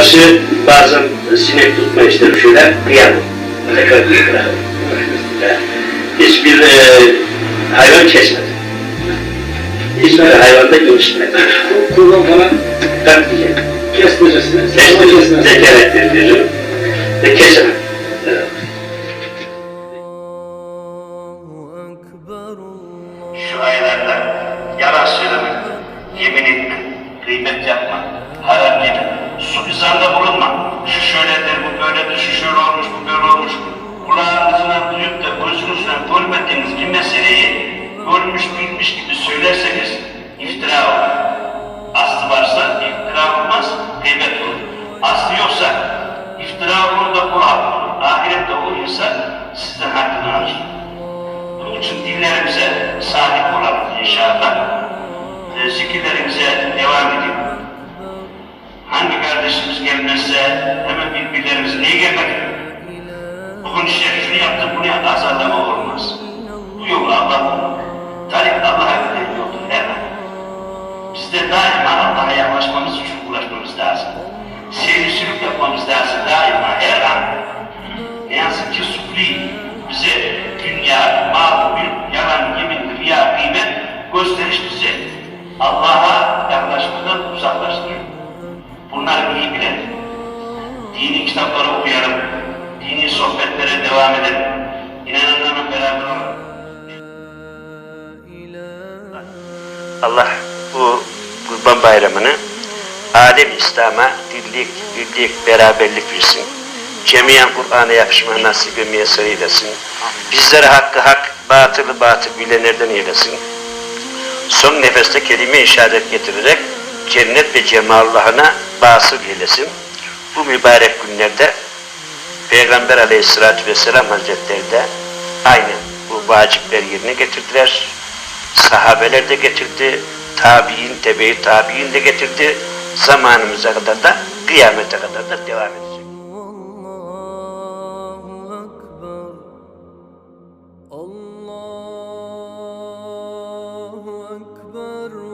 karşı bazen sinek tutma şöyle kıyamam. Tekrar kıyamam. Hiçbir e, hayvan kesmedi. Hiçbir hayvan da görüşmedi. Kurban falan Katliye. kesmecesine, Kesmedi. kesmecesine. Zeker ettirdim. Ve kesemem. Evet. Şu görmediğiniz bir meseleyi görmüş bilmiş gibi söylerseniz iftira olur. Aslı varsa iftira olmaz, gıybet olur. Aslı yoksa iftira olur da hak olur. Ahirette olursa sizden hakkını alır. Bunun için dillerimize sahip olalım inşallah. E, zikirlerimize devam edin. Hangi kardeşimiz gelmezse hemen birbirlerimiz niye gelmedi? Bugün işte şunu bunu yaptım De daima Allah'a yaklaşmamız için uğraşmamız lazım. Sevgi sülük yapmamız lazım daima her an. Ne yazık ki sufli bize dünya, mal, mülk, yalan, yemin, riya, gıybet gösteriş bize Allah'a yaklaşmadan uzaklaştırıyor. Bunları iyi bilelim. Dini kitapları okuyalım. Dini sohbetlere devam edelim. İnananlarla beraber olalım. Allah bu Bayramı'nı alem İslam'a dirlik, birlik, beraberlik versin. Cemiyen Kur'an'a yakışma nasip ve müyesser eylesin. Bizlere hakkı hak, batılı batıl bilenlerden eylesin. Son nefeste kelime-i şehadet getirerek cennet ve cemalullahına basıl eylesin. Bu mübarek günlerde Peygamber aleyhissalatü vesselam hazretleri de aynen bu vacipler yerine getirdiler. Sahabeler de getirdi, tabi'in, tebe-i tabi'in de getirdi. Zamanımıza kadar da, kıyamete kadar da devam edecek. Allahu Ekber